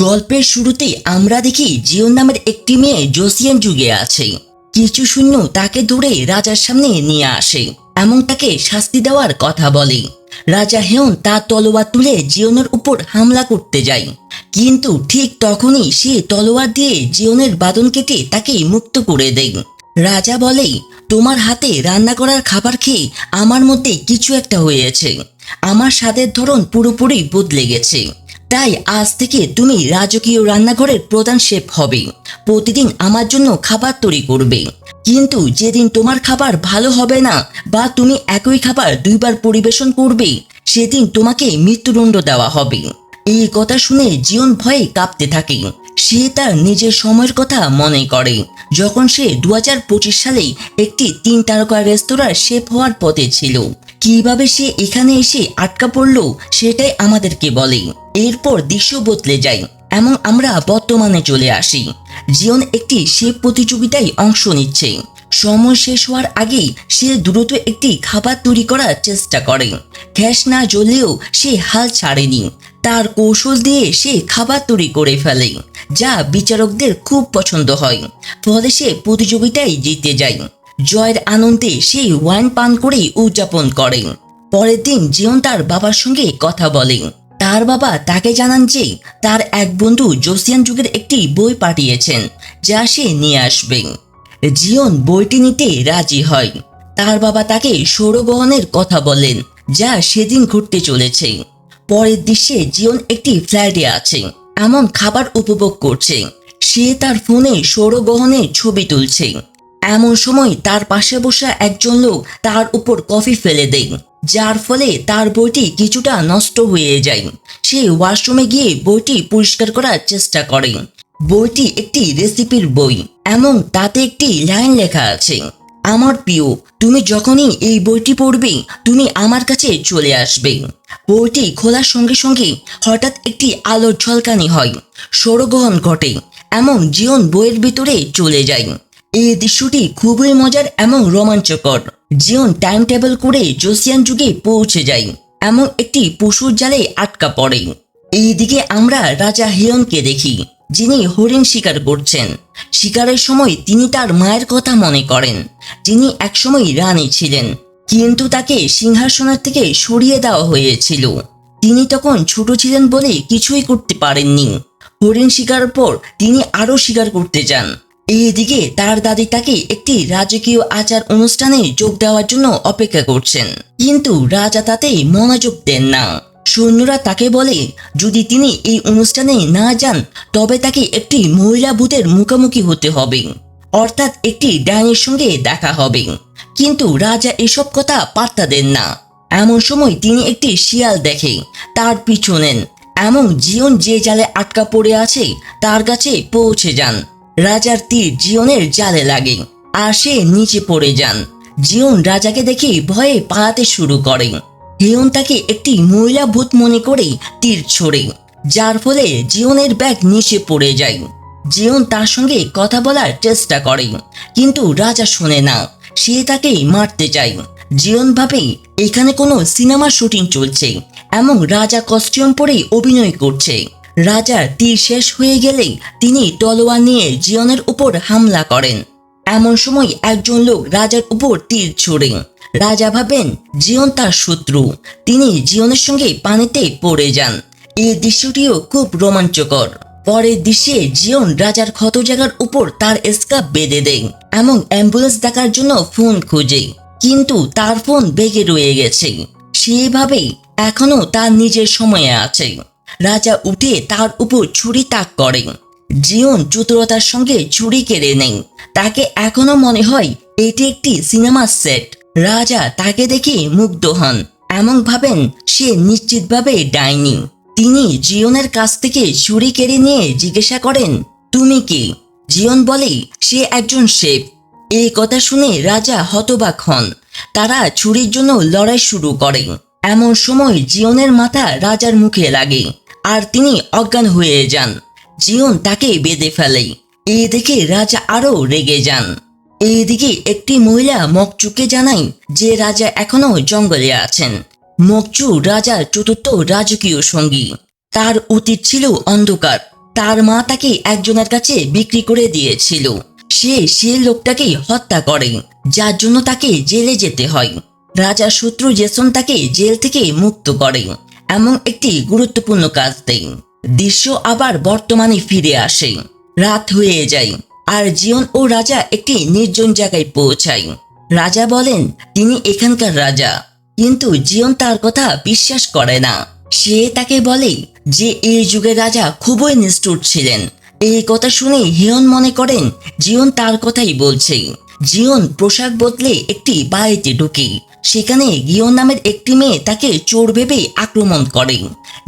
গল্পের শুরুতে আমরা দেখি জিওন নামের একটি মেয়ে জোসিয়ান যুগে আছে। কিছু শূন্য তাকে দূরে রাজার সামনে নিয়ে আসে এবং তাকে শাস্তি দেওয়ার কথা বলে। রাজা হেয়ন তার তলোয়ার তুলে জিওনের উপর হামলা করতে যায়। কিন্তু ঠিক তখনই সে তলোয়ার দিয়ে জিওনের বাদন কেটে তাকে মুক্ত করে দেয়। রাজা বলে, তোমার হাতে রান্না করার খাবার খেয়ে আমার মধ্যে কিছু একটা হয়েছে। আমার স্বাদের ধরন পুরোপুরি বদলে গেছে। তাই আজ থেকে তুমি রাজকীয় রান্নাঘরের প্রধান শেফ হবে। প্রতিদিন আমার জন্য খাবার তৈরি করবে। কিন্তু যেদিন তোমার খাবার ভালো হবে না বা তুমি একই খাবার দুইবার পরিবেশন করবে, সেদিন তোমাকে মৃত্যুদণ্ড দেওয়া হবে। এই কথা শুনে জীবন ভয়ে কাঁপতে থাকে। সে তার নিজের সময়ের কথা মনে করে। যখন সে দু হাজার সালে একটি তিন তারকা রেস্তোরাঁর শেফ হওয়ার পথে ছিল, কীভাবে সে এখানে এসে আটকা পড়ল সেটাই আমাদেরকে বলে। এরপর দৃশ্য বদলে যায় এবং আমরা বর্তমানে চলে আসি। জিয়ন একটি শেফ প্রতিযোগিতায় অংশ নিচ্ছে। সময় শেষ হওয়ার আগেই সে দ্রুত একটি খাবার তৈরি করার চেষ্টা করে। গ্যাস না জ্বললেও সে হাল ছাড়েনি। তার কৌশল দিয়ে সে খাবার তৈরি করে ফেলে, যা বিচারকদের খুব পছন্দ হয়। ফলে সে প্রতিযোগিতায় জিতে যায়। জয়ের আনন্দে সে ওয়াইন পান করেই উদযাপন করে। পরের দিন জিয়ন তার বাবার সঙ্গে কথা বলে। তার বাবা তাকে জানান যে তার এক বন্ধু জোসিয়ান যুগের একটি বই পাঠিয়েছেন, যা সে নিয়ে আসবে। জিয়ন বইটি নিতে রাজি হয়। তার বাবা তাকে সৌরগ্রহণের কথা বলেন, যা সেদিন ঘুরতে চলেছে। পরের দৃশ্যে জিয়ন একটি ফ্ল্যাটে আছে, এমন খাবার উপভোগ করছে। সে তার ফোনে সৌরগ্রহণের ছবি তুলছে। এমন সময় তার পাশে বসা একজন লোক তার উপর কফি ফেলে দেয়। যার ফলে তার বইটি কিছুটা নষ্ট হয়ে যায়। সে ওয়াশরুমে গিয়ে বইটি পরিষ্কার করার চেষ্টা করে। বইটি একটি রেসিপির বই, এবং তাতে একটি লাইন লেখা আছে। আমার প্রিয়, তুমি যখনই এই বইটি পড়বে, তুমি আমার কাছে চলে আসবে। বইটি খোলার সঙ্গে সঙ্গে হঠাৎ একটি আলোর ঝলকানি হয়। সৌরগ্রহণ ঘটে এমন জীবন বইয়ের ভিতরে চলে যায়। এই দৃশ্যটি খুবই মজার এবং রোমাঞ্চকর। জিয়ন টাইম টেবিল করে জোসিয়ান যুগে পৌঁছে যায়, এমন একটি পশুর জালে আটকা পড়ে। এইদিকে আমরা রাজা হিয়নকে দেখি, যিনি হরিণ শিকার করছেন। শিকারের সময় তিনি তার মায়ের কথা মনে করেন, যিনি একসময় রানী ছিলেন। কিন্তু তাকে সিংহাসনের থেকে সরিয়ে দেওয়া হয়েছিল। তিনি তখন ছোট ছিলেন বলে কিছুই করতে পারেননি। হরিণ শিকার পর তিনি আরও শিকার করতে চান এইদিকে তার দাদি তাকে একটি রাজকীয় আচার অনুষ্ঠানে যোগ দেওয়ার জন্য অপেক্ষা করছেন। কিন্তু রাজা তাতে মনোযোগ দেন না। সৈন্যরা তাকে বলে, যদি তিনি এই অনুষ্ঠানে না যান, তবে তাকে একটি মহিলা ভূতের মুখোমুখি হতে হবে। অর্থাৎ একটি ডাইনির সঙ্গে দেখা হবে। কিন্তু রাজা এসব কথা পাত্তা দেন না। এমন সময় তিনি একটি শিয়াল দেখে, তার পিছু নেন। এমন জিয়ন যে জালে আটকা পড়ে আছে, তার কাছে পৌঁছে যান। রাজার তীর জিয়নের জালে লাগে, আর সে নিচে পড়ে যান। জিয়ন রাজাকে দেখে ভয়ে পালাতে শুরু করে। হিয়ন তাকে একটি মহিলা ভূত মনে করে তীর ছোড়ে, যার ফলে জিয়নের ব্যাগ নিচে পড়ে যায়। জিয়ন তার সঙ্গে কথা বলার চেষ্টা করে, কিন্তু রাজা শোনে না। সে তাকে মারতে চায়। জিয়ন ভাবে, এখানে কোনো সিনেমা শুটিং চলছে এবং রাজা কস্টিউম পরে অভিনয় করছে। রাজার তীর শেষ হয়ে গেলেই তিনি তলোয়ার নিয়ে জিয়নের উপর হামলা করেন। এমন সময় একজন লোক রাজার উপর তীর ছোড়ে। রাজা ভাবেন জিয়ন তার শত্রু। তিনি জিয়নের সঙ্গে পানিতে পড়ে যান। এই দৃশ্যটিও খুব রোমাঞ্চকর। পরের দৃশ্যে জিয়ন রাজার ক্ষত জায়গার উপর তার স্কাপ বেঁধে দেয় এবং অ্যাম্বুলেন্স ডাকার জন্য ফোন খুঁজে। কিন্তু তার ফোন বেগে রয়ে গেছে। সেভাবেই এখনও তার নিজের সময়ে আছে। রাজা উঠে তার উপর ছুরি তাক করেন। জিয়ন চতুরতার সঙ্গে ছুরি কেড়ে নেয় তাকে এখনও মনে হয় এটি একটি সিনেমার সেট। রাজা তাকে দেখে মুগ্ধ হন। এমন ভাবেন সে নিশ্চিতভাবে ডাইনি। তিনি জিয়নের কাছ থেকে ছুরি কেড়ে নিয়ে জিজ্ঞাসা করেন, তুমি কি? জিয়ন বলে, সে একজন শেফ। এই কথা শুনে রাজা হতবাক হন। তারা ছুরির জন্য লড়াই শুরু করে এমন সময় জিয়নের মাথা রাজার মুখে লাগে। আর তিনি অজ্ঞান হয়ে যান। জিয়ন তাকে বেঁধে ফেলে। এই দেখে রাজা আরও রেগে যান। এইদিকে একটি মহিলা মকচুকে জানায় যে রাজা এখনও জঙ্গলে আছেন। মকচু রাজার চতুর্থ রাজকীয় সঙ্গী। তার অতীত ছিল অন্ধকার। তার মা তাকে একজনের কাছে বিক্রি করে দিয়েছিল। সে সে লোকটাকেই হত্যা করে, যার জন্য তাকে জেলে যেতে হয়। রাজা শত্রু জেসন তাকে জেল থেকে মুক্ত করে। এমন একটি গুরুত্বপূর্ণ কাজ দেয় দৃশ্য আবার বর্তমানে ফিরে আসে। রাত হয়ে যায় আর জিয়ন ও রাজা একটি নির্জন জায়গায় পৌঁছায়। রাজা বলেন, তিনি এখানকার রাজা। কিন্তু জিয়ন তার কথা বিশ্বাস করে না। সে তাকে বলে যে, এই যুগের রাজা খুবই নিষ্ঠুর ছিলেন। এই কথা শুনে হিয়ন মনে করেন, জিয়ন তার কথাই বলছে। জিয়ন পোশাক বদলে একটি বাড়িতে ঢুকে সেখানে গিয়ন নামের একটি মেয়ে তাকে চোর ভেবে আক্রমণ করে।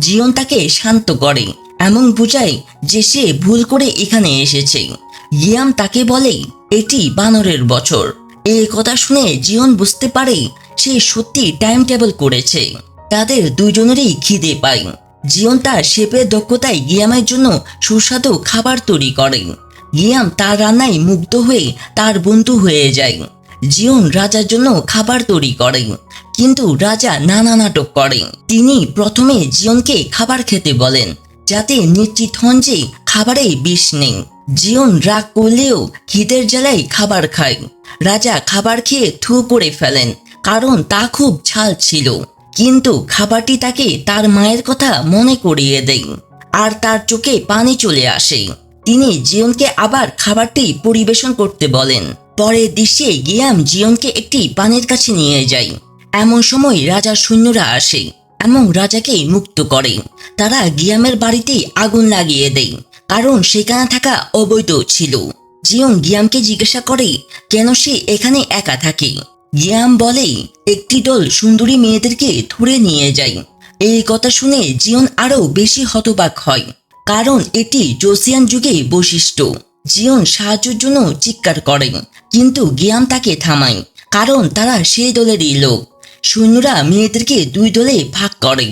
জিয়ন তাকে শান্ত করে, এমন বুঝায় যে সে ভুল করে এখানে এসেছে। গিয়াম তাকে বলে, এটি বানরের বছর। এই কথা শুনে জিয়ন বুঝতে পারে সে সত্যি টাইম টেবিল করেছে। তাদের দুজনেরই খিদে পায়। জিয়ন তার শেপের দক্ষতায় গিয়ামের জন্য সুস্বাদু খাবার তৈরি করে। গিয়াম তার রান্নায় মুগ্ধ হয়ে তার বন্ধু হয়ে যায়। জিয়ন রাজার জন্য খাবার তৈরি করেন, কিন্তু রাজা নানা নাটক করে তিনি প্রথমে জিয়নকে খাবার খেতে বলেন, যাতে নিশ্চিত হন যে খাবারে বিষ নেই। জিয়ন রাগ করলেও খিদের জ্বালায় খাবার খায়। রাজা খাবার খেয়ে থু করে ফেলেন, কারণ তা খুব ঝাল ছিল। কিন্তু খাবারটি তাকে তার মায়ের কথা মনে করিয়ে দেয়, আর তার চোখে পানি চলে আসে। তিনি জিয়নকে আবার খাবারটি পরিবেশন করতে বলেন। পরের দৃশ্যে গিয়াম জিয়নকে একটি পানের কাছে নিয়ে যায়। এমন সময় রাজার সৈন্যরা আসে এবং রাজাকে মুক্ত করে। তারা গিয়ামের বাড়িতে আগুন লাগিয়ে দেয়, কারণ সেখানে থাকা অবৈধ ছিল। জিয়ন গিয়ামকে জিজ্ঞাসা করে, কেন সে এখানে একা থাকে? গিয়াম বলে, একটি দল সুন্দরী মেয়েদেরকে ধরে নিয়ে যায়। এই কথা শুনে জিয়ন আরও বেশি হতবাক হয়। কারণ এটি জোসিয়ান যুগে বৈশিষ্ট্য। জিয়ন সাহায্যের জন্য চিৎকার করে, কিন্তু গিয়াম তাকে থামায়, কারণ তারা সেই দলেরই লোক। সৈন্যরা মেয়েদেরকে দুই দলে ভাগ করে,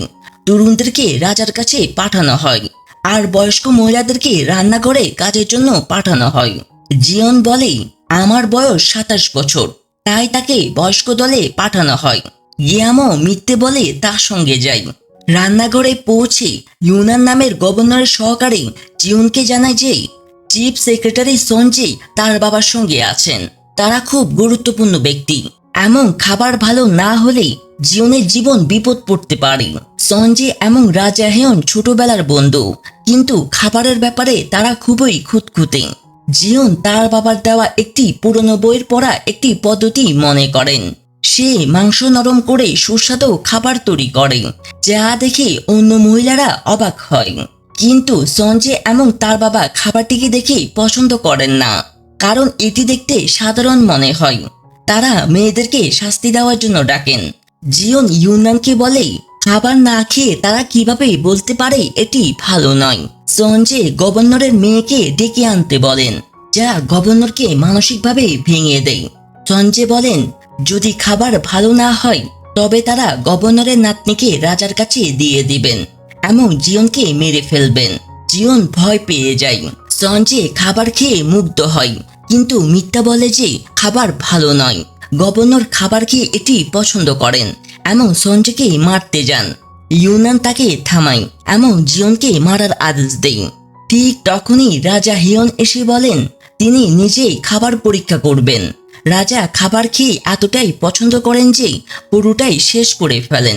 তরুণদেরকে রাজার কাছে পাঠানো হয়, আর বয়স্ক মহিলাদেরকে রান্নাঘরে কাজের জন্য পাঠানো হয়। জিয়ন বলে, আমার বয়স সাতাশ বছর, তাই তাকে বয়স্ক দলে পাঠানো হয়। গিয়ামও মিথ্যে বলে তার সঙ্গে যায়। রান্নাঘরে পৌঁছে ইউনান নামের গভর্নরের সহকারী জিয়নকে জানায় যে চিফ সেক্রেটারি সঞ্জে তার বাবার সঙ্গে আছেন। তারা খুব গুরুত্বপূর্ণ ব্যক্তি। এমন খাবার ভালো না হলে জিয়নের জীবন বিপদ পড়তে পারে। সঞ্জে এবং রাজা হেয়ন ছোটবেলার বন্ধু। কিন্তু খাবারের ব্যাপারে তারা খুবই খুঁতখুঁতে। জিয়ন তার বাবার দেওয়া একটি পুরনো বইয়ের পড়া একটি পদ্ধতি মনে করেন। সে মাংস নরম করে সুস্বাদু খাবার তৈরি করে, যা দেখে অন্য মহিলারা অবাক হয়। কিন্তু সঞ্জে এবং তার বাবা খাবারটিকে দেখে পছন্দ করেন না, কারণ এটি দেখতে সাধারণ মনে হয়। তারা মেয়েদেরকে শাস্তি দেওয়ার জন্য ডাকেন। জিয়ন ইউনানকে বলে, খাবার না খেয়ে তারা কীভাবে বলতে পারে এটি ভালো নয়। সঞ্জে গভর্নরের মেয়েকে ডেকে আনতে বলেন, যা গভর্নরকে মানসিকভাবে ভেঙে দেয়। সঞ্জে বলেন যদি খাবার ভালো না হয়, তবে তারা গভর্নরের নাতনিকে রাজার কাছে দিয়ে দিবেন। এবং জিয়নকে মেরে ফেলবেন। জিয়ন ভয় পেয়ে যায়। সঞ্জে খাবার খেয়ে মুগ্ধ হয়, কিন্তু মিথ্যা বলে যে খাবার ভালো নয়। গভর্নর খাবার খেয়ে এটি পছন্দ করেন। এবং সঞ্জয়কে মারতে যান। ইউনান তাকে থামায়। এবং জিয়নকে মারার আদেশ দেয়। ঠিক তখনই রাজা হিয়ন এসে বলেন, তিনি নিজেই খাবার পরীক্ষা করবেন। রাজা খাবার খেয়ে এতটাই পছন্দ করেন যে পুরোটাই শেষ করে ফেলেন।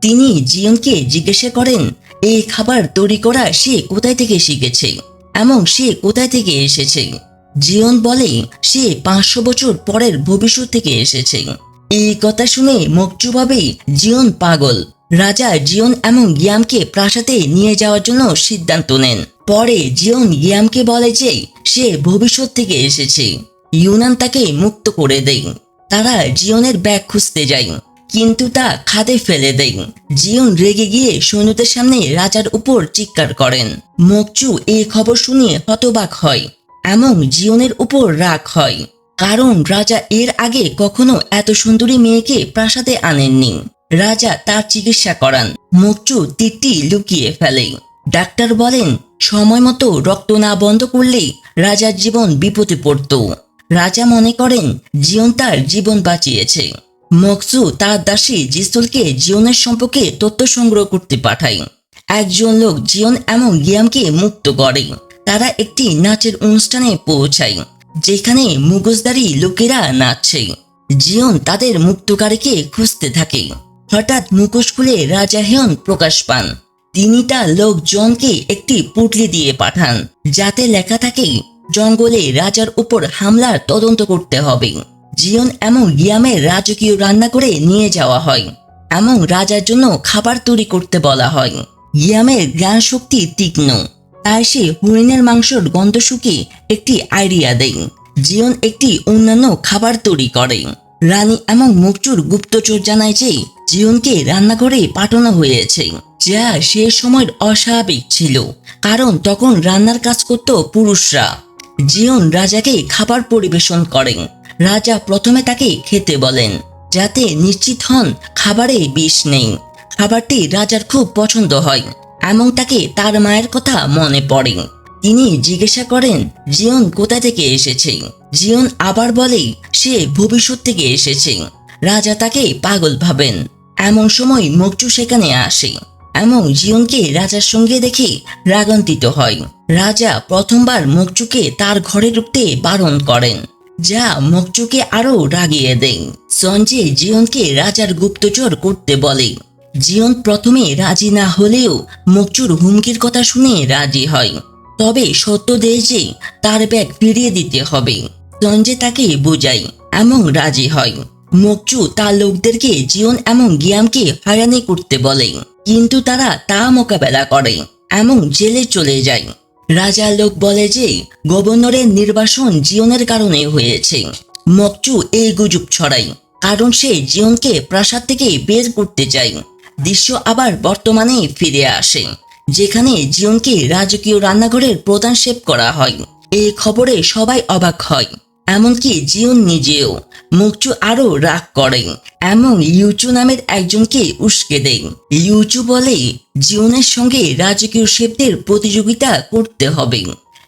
তিনি জিয়নকে জিজ্ঞাসা করেন, এই খাবার তৈরি করা সে কোথায় থেকে শিখেছে? এবং সে কোথায় থেকে এসেছে? জিয়ন বলে, সে পাঁচশো বছর পরের ভবিষ্যৎ থেকে এসেছে। এই কথা শুনে মকচুভাবে জিয়ন পাগল। রাজা জিয়ন এবং গিয়ামকে প্রাসাদে নিয়ে যাওয়ার জন্য সিদ্ধান্ত নেন। পরে জিয়ন গিয়ামকে বলে যে সে ভবিষ্যৎ থেকে এসেছে। ইউনান তাকে মুক্ত করে দেয় তারা জিওনের ব্যাগ খুঁজতে যায় কিন্তু তা খাদে ফেলে দেয় জিয়ন রেগে গিয়ে সৈন্যদের সামনে রাজার উপর চিৎকার করেন। মকচু এই খবর শুনে হতবাক হয় এবং জিয়নের উপর রাগ হয়, কারণ রাজা এর আগে কখনো এত সুন্দরী মেয়েকে প্রাসাদে আনেননি। রাজা তার চিকিৎসা করান। মকচু তীরটি লুকিয়ে ফেলে। ডাক্তার বলেন, সময় মতো রক্ত না বন্ধ করলে রাজার জীবন বিপদে পড়ত। রাজা মনে করেন জিয়ন তার জীবন বাঁচিয়েছে। মকসু তার দাসী জিস্তুলকে জিয়নের সম্পর্কে তথ্য সংগ্রহ করতে পাঠায়। একজন লোক জিয়ন এবং গিয়ামকে মুক্ত করে। তারা একটি নাচের অনুষ্ঠানে পৌঁছায়, যেখানে মুগজদারি লোকেরা নাচছে। জিয়ন তাদের মুক্তকারীকে খুঁজতে থাকে। হঠাৎ মুখোশ খুলে রাজা হেয়ন প্রকাশ পান। তিনি তার লোকজনকে একটি পুটলি দিয়ে পাঠান, যাতে লেখা থাকে জঙ্গলে রাজার উপর হামলার তদন্ত করতে হবে। জিয়ন এবং গিয়ামের রাজকীয় রান্না করে নিয়ে যাওয়া হয়। এবং রাজার জন্য খাবার তৈরি করতে বলা হয়। গিয়ামের জ্ঞান শক্তি তীক্ষ্ণ। তাই সে হরিণের মাংসর গন্ধ শুকে একটি আইডিয়া দেয়। জিয়ন একটি অন্যান্য খাবার তৈরি করে। রানী এবং মুকচুর গুপ্তচর জানায় যে জিয়নকে রান্নাঘরে পাঠানো হয়েছে, যা সে সময়ের অস্বাভাবিক ছিল, কারণ তখন রান্নার কাজ করত পুরুষরা। জিয়ন রাজাকে খাবার পরিবেশন করেন। রাজা প্রথমে তাকে খেতে বলেন, যাতে নিশ্চিত হন খাবারে বিষ নেই। খাবারটি রাজার খুব পছন্দ হয়, এমন তাকে তার মায়ের কথা মনে পড়ে। তিনি জিজ্ঞাসা করেন, জিয়ন কোথা থেকে এসেছে? জিয়ন আবার বলে, সে ভবিষ্যৎ থেকে এসেছে। রাজা তাকে পাগল ভাবেন, এমন সময় মকচু সেখানে আসে। এবং জিয়নকে রাজার সঙ্গে দেখে রাগান্বিত হয়। রাজা প্রথমবার মকচুকে তার ঘরে ঢুকতে বারণ করেন, যা মকচুকে আরও রাগিয়ে দেয়। সঞ্জে জিয়নকে রাজার গুপ্তচর করতে বলে। জিয়ন প্রথমে রাজি না হলেও মকচুর হুমকির কথা শুনে রাজি হয়। তবে সত্য দেয় যে তার ব্যাগ ফিরিয়ে দিতে হবে। সঞ্জে তাকে বোঝায় এবং রাজি হয়। মকচু তার লোকদেরকে জিয়ন এবং গিয়ামকে হয়রানি করতে বলে। কিন্তু তারা তা মোকাবেলা করে এবং জেলে চলে যায়। রাজা লোক বলে যে, গভর্নরের নির্বাসন জিয়নের কারণে হয়েছে। মকচু এই গুজব ছড়ায়, কারণ সে জিয়নকে প্রাসাদ থেকে বের করতে চায়। দৃশ্য আবার বর্তমানে ফিরে আসে, যেখানে জিয়নকে রাজকীয় রান্নাঘরের প্রধান শেপ করা হয়। এই খবরে সবাই অবাক হয়। এমনকি জিয়ন নিজেও মুকচু আরও রাগ করে এমন ইউচু নামের একজনকে উস্কে দেয় ইউচু বলে জিয়নের সঙ্গে রাজকীয় শেপদের প্রতিযোগিতা করতে হবে।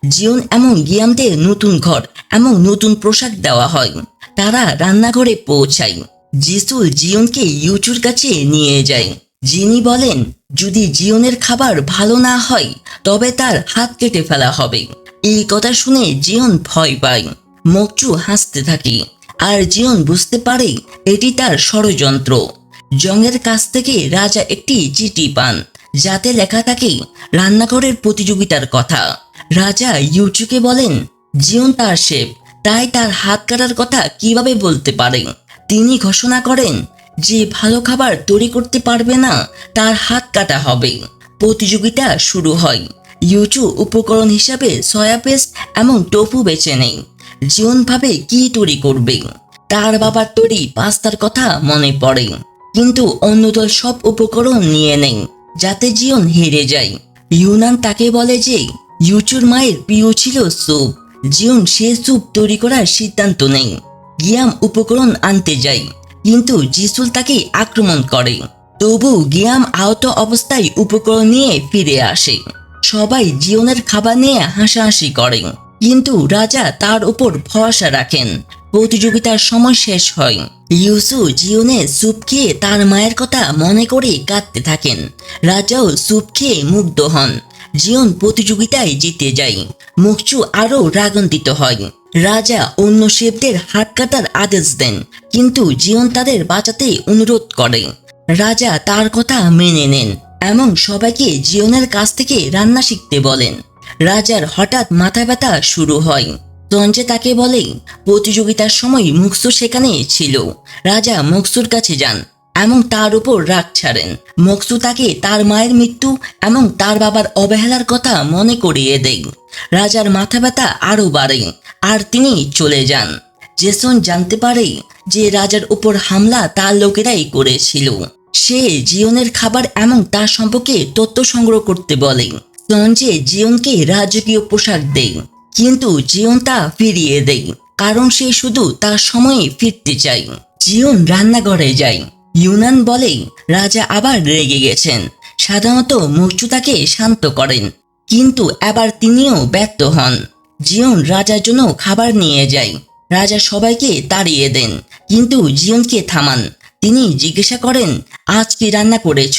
জিয়ন এমন গিয়ামদের নতুন ঘর এমন নতুন পোশাক দেওয়া হয়। তারা রান্নাঘরে পৌঁছায়। জিসুল জিয়নকে ইউচুর কাছে নিয়ে যায়। যিনি বলেন, যদি জিয়নের খাবার ভালো না হয়, তবে তার হাত কেটে ফেলা হবে। এই কথা শুনে জিয়ন ভয় পায়। মকচু হাসতে থাকে। আর জিয়ন বুঝতে পারে এটি তার ষড়যন্ত্র। জংয়ের কাছ থেকে রাজা একটি চিঠি পান, যাতে লেখা থাকে রান্নাঘরের প্রতিযোগিতার কথা। রাজা ইউচুকে বলেন, জিয়ন তার শেফ, তাই তার হাত কাটার কথা কীভাবে বলতে পারে? তিনি ঘোষণা করেন, যে ভালো খাবার তৈরি করতে পারবে না, তার হাত কাটা হবে। প্রতিযোগিতা শুরু হয়। ইউচু উপকরণ হিসাবে সয়া পেস্ট এবং টোফু বেছে নেই জীবন ভাবে কি তৈরি করবে? তার বাবার তৈরি পাস্তার কথা মনে পড়ে। কিন্তু অন্য দল সব উপকরণ নিয়ে নেই যাতে জিয়ন হেরে যায়। ইউনান তাকে বলে যে, ইউচুর মায়ের প্রিয় ছিল স্যুপ। জিয়ন সে স্যুপ তৈরি করার সিদ্ধান্ত নেই গিয়াম উপকরণ আনতে যায়। কিন্তু জিসুল তাকে আক্রমণ করে। তবু গিয়াম আহত অবস্থায় উপকরণ নিয়ে ফিরে আসে। সবাই জিওনের খাবার নিয়ে হাসাহাসি করে। কিন্তু রাজা তার উপর ভরসা রাখেন। প্রতিযোগিতার সময় শেষ হয়। ইউসু জিওনে স্যুপ খেয়ে তার মায়ের কথা মনে করে কাঁদতে থাকেন। রাজাও স্যুপ খেয়ে মুগ্ধ হন। জিওন প্রতিযোগিতায় জিতে যায়। মুকচু আরও রাগান্বিত হয়। রাজা অন্য শেফদের হাত কাটার আদেশ দেন, কিন্তু জিওন তাদের বাঁচাতে অনুরোধ করে। রাজা তার কথা মেনে নেন এবং সবাইকে জিওনের কাছ থেকে রান্না শিখতে বলেন। রাজার হঠাৎ মাথা ব্যথা শুরু হয়। তঞ্জে তাকে বলে, প্রতিযোগিতার সময় মুকসু সেখানে ছিল। রাজা মুকসুর কাছে যান এবং তার উপর রাগ ছাড়েন। মকসু তাকে তার মায়ের মৃত্যু এবং তার বাবার অবহেলার কথা মনে করিয়ে দেয়। রাজার মাথা ব্যথা আরও বাড়ে আর তিনি চলে যান। জেসন জানতে পারে যে রাজার উপর হামলা তার লোকেরাই করেছিল। সে জিয়নের খাবার এবং তার সম্পর্কে তথ্য সংগ্রহ করতে বলে। সঞ্জে জিয়নকে রাজকীয় পোশাক দেয়, কিন্তু জিয়ন তা ফিরিয়ে দেয়, কারণ সে শুধু তার সময়ে ফিরতে চায়। জিয়ন রান্নাঘরে যায়। ইউনান বলে, রাজা আবার রেগে গেছেন। সাধারণত মূর্ছু তাকে শান্ত করেন, কিন্তু এবার তিনিও ব্যর্থ হন। জিয়ন রাজার জন্য খাবার নিয়ে যায়। রাজা সবাইকে তাড়িয়ে দেন, কিন্তু জিয়নকে থামান। তিনি জিজ্ঞাসা করেন, আজ কি রান্না করেছ?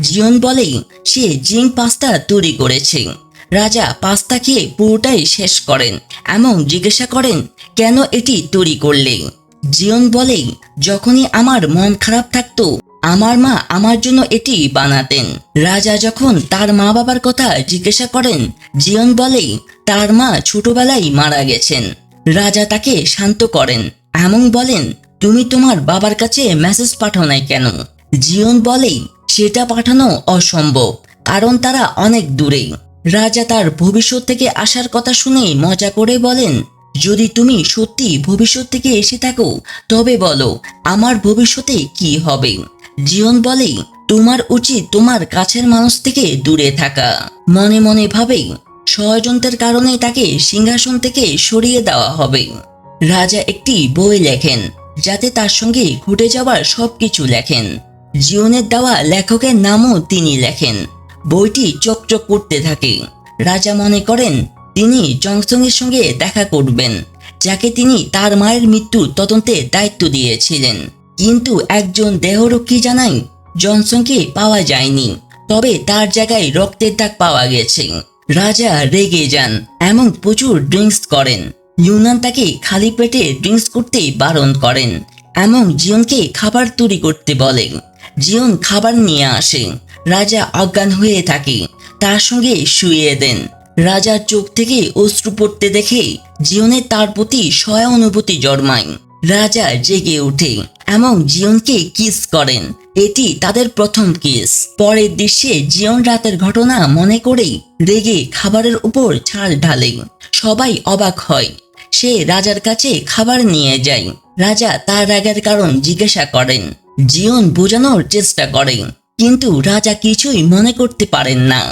জিয়ন বলে সে জিং পাস্তা তৈরি করেছে। রাজা পাস্তা খেয়ে পুরোটাই শেষ করেন। এবং জিজ্ঞাসা করেন, কেন এটি তৈরি করলে? জিয়ন বলে যখনই আমার মন খারাপ থাকতো, আমার মা আমার জন্য এটি বানাতেন। রাজা যখন তার মা বাবার কথা জিজ্ঞাসা করেন, জিয়ন বলে তার মা ছোটবেলায় মারা গেছেন। রাজা তাকে শান্ত করেন, এমন বলেন, তুমি তোমার বাবার কাছে মেসেজ পাঠাও নাই কেন? জিয়ন বলে সেটা পাঠানো অসম্ভব, কারণ তারা অনেক দূরে। রাজা তার ভবিষ্যৎ থেকে আসার কথা শুনে মজা করে বলেন, যদি তুমি সত্যি ভবিষ্যৎ থেকে এসে থাকো, তবে বলো, আমার ভবিষ্যতে কি হবে? জিয়ন বলে, তোমার উচিত তোমার কাছের মানুষ থেকে দূরে থাকা। মনে মনে ভাবে, ষড়যন্ত্রের কারণে তাকে সিংহাসন থেকে সরিয়ে দেওয়া হবে। রাজা একটি বই লেখেন, যাতে তার সঙ্গে ঘটে যাওয়ার সবকিছু লেখেন। জিওনের দেওয়া লেখকের নামও তিনি লেখেন। বইটি চকচক করতে থাকে। রাজা মনে করেন, তিনি জংসংয়ের সঙ্গে দেখা করবেন, যাকে তিনি তার মায়ের মৃত্যু তদন্তে দায়িত্ব দিয়েছিলেন। কিন্তু একজন দেহরক্ষী জানায় জনসনকে পাওয়া যায়নি, তবে তার জায়গায় রক্তের দাগ পাওয়া গেছে। রাজা রেগে যান এবং প্রচুর ড্রিঙ্কস করেন। ইউনান তাকে খালি পেটে ড্রিঙ্কস করতে বারণ করেন এবং জিয়নকে খাবার তৈরি করতে বলেন জিয়ন খাবার নিয়ে আসে। রাজা অজ্ঞান হয়ে থাকে। তার সঙ্গে শুয়ে দেন। রাজার চোখ থেকে অশ্রু পড়তে দেখে জিয়নে তার প্রতি সহানুভূতি জন্মায়। রাজা জেগে ওঠে। এবং জিয়নকে কিস করেন। এটি তাদের প্রথম কিস। পরের দৃশ্যে জিয়ন রাতের ঘটনা মনে করে রেগে খাবারের উপর ছাল ঢালে। সবাই অবাক হয়। সে রাজার কাছে খাবার নিয়ে যায়। রাজা তার রাগের কারণ জিজ্ঞাসা করেন। জিয়ন বোঝানোর চেষ্টা করেন, কিন্তু রাজা কিছুই মনে করতে পারেন না।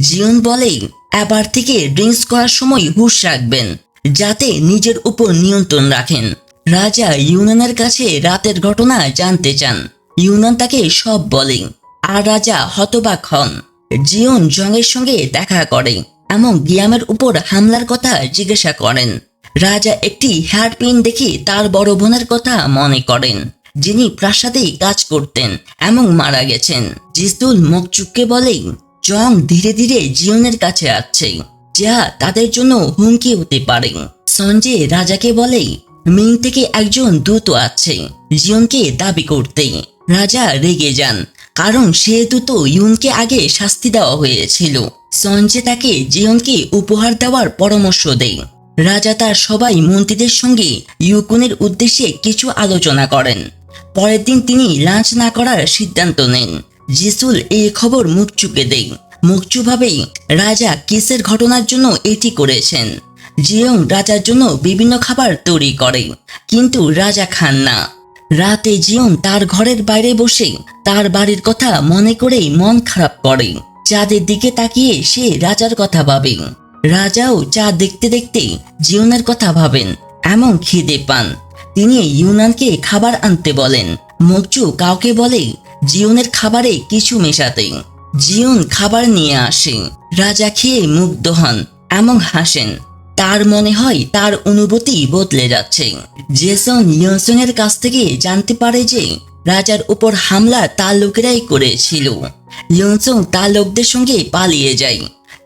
জিয়ন বলে, এবার থেকে ড্রিঙ্কস করার সময় হুশ রাখবেন, যাতে নিজের উপর নিয়ন্ত্রণ রাখেন। রাজা ইউনানের কাছে রাতের ঘটনা জানতে চান। ইউনান তাকে সব বলে, আর রাজা হতবাক হন। জিয়ন জংয়ের সঙ্গে দেখা করে এবং গিয়ামের উপর হামলার কথা জিজ্ঞাসা করেন। রাজা একটি হেয়ারপিন দেখে তার বড় বোনের কথা মনে করেন। যিনি প্রাসাদেই কাজ করতেন এবং মারা গেছেন। জিসুল মকচুককে বলে জং ধীরে ধীরে জিয়নের কাছে আসছে, যা তাদের জন্য হুমকি হতে পারে। সঞ্জে রাজাকে বলে মিং থেকে একজন দূত আছে জিয়নকে দাবি করতে। রাজা রেগে যান, কারণ সে দূত ইউনকে আগে শাস্তি দেওয়া হয়েছিল। সঞ্জে তাকে জিয়নকে উপহার দেওয়ার পরামর্শ দেয়। রাজা তার সবাই মন্ত্রীদের সঙ্গে ইউকুনের উদ্দেশ্যে কিছু আলোচনা করেন। পরের দিন তিনি লাঞ্চ না করার সিদ্ধান্ত নেন। জিসুল এই খবর মুখ চুকে দেয়। মুখচু ভাবেই রাজা কিসের ঘটনার জন্য এটি করেছেন। জিয়ং রাজার জন্য বিভিন্ন খাবার তৈরি করে, কিন্তু রাজা খান না। রাতে জিয়ন তার ঘরের বাইরে বসে তার বাড়ির কথা মনে করেই মন খারাপ করে। চাঁদের দিকে তাকিয়ে সে রাজার কথা ভাবে। রাজাও চা দেখতে দেখতে জিওনের কথা ভাবেন, এমন খিদে পান। তিনি ইউনানকে খাবার আনতে বলেন। মকচু কাউকে বলে জিওনের খাবারে কিছু মেশাতে। জিওন খাবার নিয়ে আসে। রাজা খেয়ে মুগ্ধ হন এবং হাসেন। তার মনে হয় তার অনুভূতি বদলে যাচ্ছে। জেসন ইয়নসং এর কাছ থেকে জানতে পারে যে, রাজার উপর হামলা তার লোকেরাই করেছিল। ইয়নসং তার লোকদের সঙ্গে পালিয়ে যায়।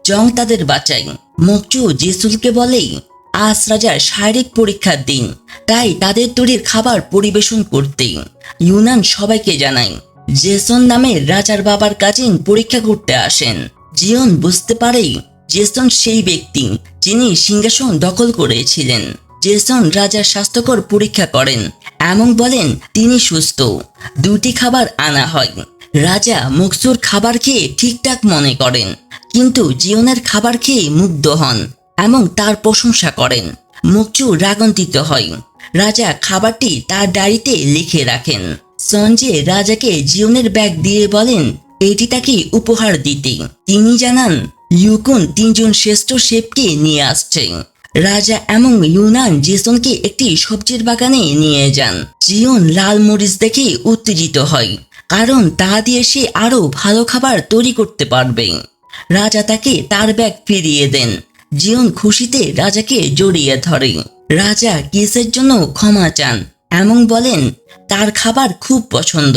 জং তাদের বাঁচায়। মকচু জেসুলকে বলে আজ রাজার শারীরিক পরীক্ষার দিন। তাই তাদের তৈরির খাবার পরিবেশন করতে ইউনান সবাইকে জানায়, জেসন নামের রাজার বাবার কাজিন পরীক্ষা করতে আসেন। জিয়ন বুঝতে পারে জেসন সেই ব্যক্তি যিনি সিংহাসন দখল করেছিলেন। জেসন রাজার স্বাস্থ্যকর পরীক্ষা করেন। এমন বলেন, তিনি সুস্থ। দুটি খাবার আনা হয়। রাজা মুকসুর খাবার খেয়ে ঠিকঠাক মনে করেন। কিন্তু জিওনের খাবার খেয়ে মুগ্ধ হন। এবং তার প্রশংসা করেন। মুকচু রাগান্বিত হয়। রাজা খাবারটি তার ডায়েরিতে লিখে রাখেন। সঞ্জয় রাজাকে জিওনের ব্যাগ দিয়ে বলেন এটি তাকে উপহার দিতে। তিনি জানান ইউকুন তিনজন শ্রেষ্ঠ শেফকে নিয়ে আসছে। রাজা এবং ইউনান জেসনকে একটি সবজির বাগানে নিয়ে যান। জিওন লাল মরিচ দেখে উত্তেজিত হয়, কারণ তা দিয়ে সে আরও ভালো খাবার তৈরি করতে পারবে। রাজা তাকে তার ব্যাগ ফিরিয়ে দেন। জিওন খুশিতে রাজাকে জড়িয়ে ধরে। রাজা কিসের জন্য ক্ষমা চান, এমন বলেন, তার খাবার খুব পছন্দ।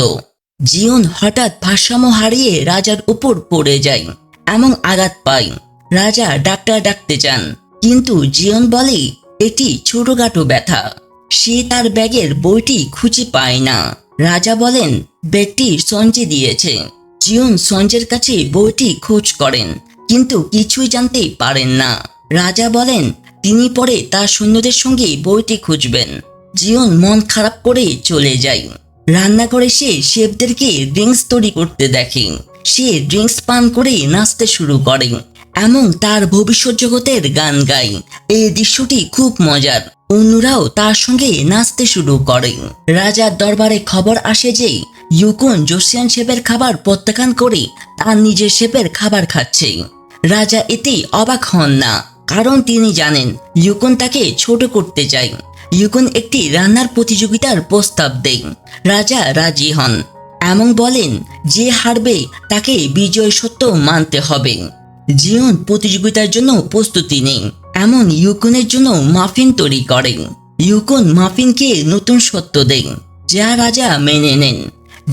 জিওন হঠাৎ ভারসাম্য হারিয়ে রাজার উপর পড়ে যায়, এমন আঘাত পায়। রাজা ডাক্তার ডাকতে চান কিন্তু জিওন বলে, এটি ছোটখাটো ব্যথা। সে তার ব্যাগের বইটি খুঁজে পায় না। রাজা বলেন, ব্যাগটি সঞ্জে দিয়েছে। জিওন সঞ্জের কাছে বইটি খোঁজ করেন। কিন্তু কিছুই জানতে পারেন না। রাজা বলেন, তিনি পরে তার সৈন্যদের সঙ্গে বইটি খুঁজবেন। জিওন মন খারাপ করে চলে যায়। রান্নাঘরে সে শেফদেরকে ড্রিঙ্কস তৈরি করতে দেখে। সে ড্রিঙ্কস পান করে নাচতে শুরু করে। এবং তার ভবিষ্যৎ জগতের গান গায়। এই দৃশ্যটি খুব মজার। অন্যরাও তার সঙ্গে নাচতে শুরু করে। রাজার দরবারে খবর আসে যে, ইউকুন জোসিয়ান শেফের খাবার প্রত্যাখ্যান করে তার নিজের শেফের খাবার খাচ্ছে। রাজা এতে অবাক হন না, কারণ তিনি জানেন ইউকুন তাকে ছোট করতে চায় ইউকুন একটি রান্নার প্রতিযোগিতার প্রস্তাব দেন। রাজা রাজি হন। এমন বলেন, যে হারবে তাকে বিজয় সত্য মানতে হবে। জিওন প্রতিযোগিতার জন্য প্রস্তুতি নেই এমন ইউকুনের জন্য মাফিন তৈরি করেন। ইউকুন মাফিনকে নতুন সত্য দেন, যা রাজা মেনে নেন।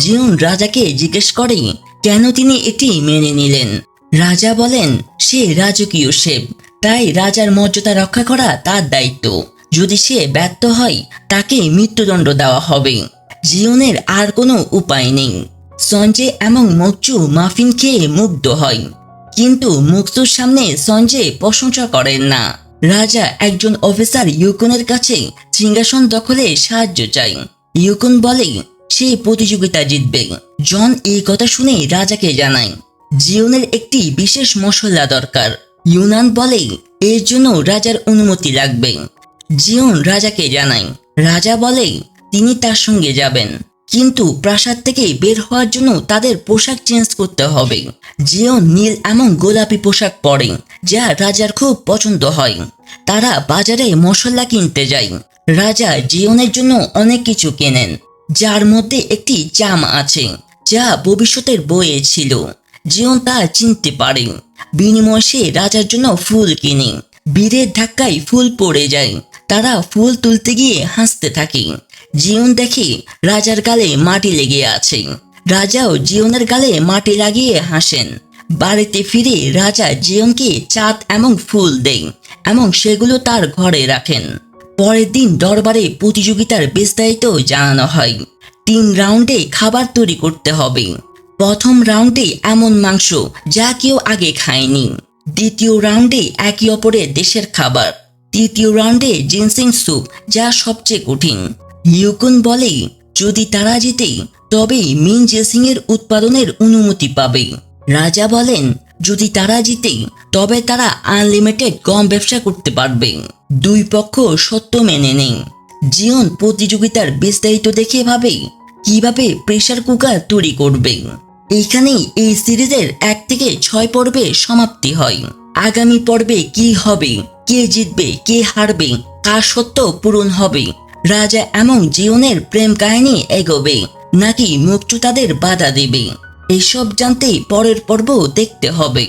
জিওন রাজাকে জিজ্ঞেস করে, কেন তিনি এটি মেনে নিলেন? রাজা বলেন, সে রাজকীয় শেপ তাই রাজার মর্যাদা রক্ষা করা তার দায়িত্ব। যদি সে ব্যর্থ হয়, তাকে মৃত্যুদণ্ড দেওয়া হবে। জিওনের আর কোনো উপায় নেই। সঞ্জে এবং মকচু মাফিন খেয়ে মুগ্ধ হয়। কিন্তু মুক্তুর সামনে সঞ্জে প্রশংসা করেন না। রাজা একজন অফিসার ইউকুনের কাছে সিংহাসন দখলে সাহায্য চাই ইউকুন বলে, সে প্রতিযোগিতা জিতবে। জন এই কথা শুনে রাজাকে জানায়। জিওনের একটি বিশেষ মশলা দরকার। ইউনান বলে এর জন্য রাজার অনুমতি লাগবে। জিওন রাজাকে জানায়, রাজা বলে তিনি তার সঙ্গে যাবেন। কিন্তু প্রাসাদ থেকে বের হওয়ার জন্য তাদের পোশাক চেঞ্জ করতে হবে। জিওন নীল এমন গোলাপি পোশাক পরে, যা রাজার খুব পছন্দ হয়। তারা বাজারে মশলা কিনতে যায়। রাজা জিওনের জন্য অনেক কিছু কেনেন, যার মধ্যে একটি জাম আছে, যা ভবিষ্যতের বইয়ে ছিল। জিওন তা চিনতে পারে বিনিময়ে সে রাজার জন্য ফুল কিনে। বীরের ধাক্কায় ফুল পড়ে যায়। তারা ফুল তুলতে গিয়ে হাসতে থাকে। জিওন দেখে রাজার গালে মাটি লেগে আছে। রাজাও জিওনের গালে মাটি লাগিয়ে হাসেন। বাড়িতে ফিরে রাজা জিওনকে চাঁদ এবং ফুল দেন এবং সেগুলো তার ঘরে রাখেন। পরের দিন দরবারে প্রতিযোগিতার বিস্তারিত জানানো হয়। তিন রাউন্ডে খাবার তৈরি করতে হবে। প্রথম রাউন্ডে এমন মাংস যা কেউ আগে খায়নি। দ্বিতীয় রাউন্ডে একে অপরের দেশের খাবার। তৃতীয় রাউন্ডে জিনসিং স্যুপ যা সবচেয়ে কঠিন। ইউকুন বলে, যদি তারা জিতে তবে মিন জেসিং এর উৎপাদনের অনুমতি পাবে। রাজা বলেন, যদি তারা জিতে তবে তারা আনলিমিটেড গম ব্যবসা করতে পারবে। দুই পক্ষ সত্য মেনে নেই জিওন প্রতিযোগিতার বিস্তারিত দেখে ভাবে কীভাবে প্রেসার কুকার তৈরি করবে? এইখানেই এই সিরিজের এক থেকে ছয় পর্বে সমাপ্তি হয়। আগামী পর্বে কি হবে? কে জিতবে? কে হারবে? কার সত্য পূরণ হবে। রাজা এমন জীবনের প্রেম কাহিনী এগোবে, নাকি মুক্ত তাদের বাধা দেবে? এসব জানতে পরের পর্ব দেখতে হবে।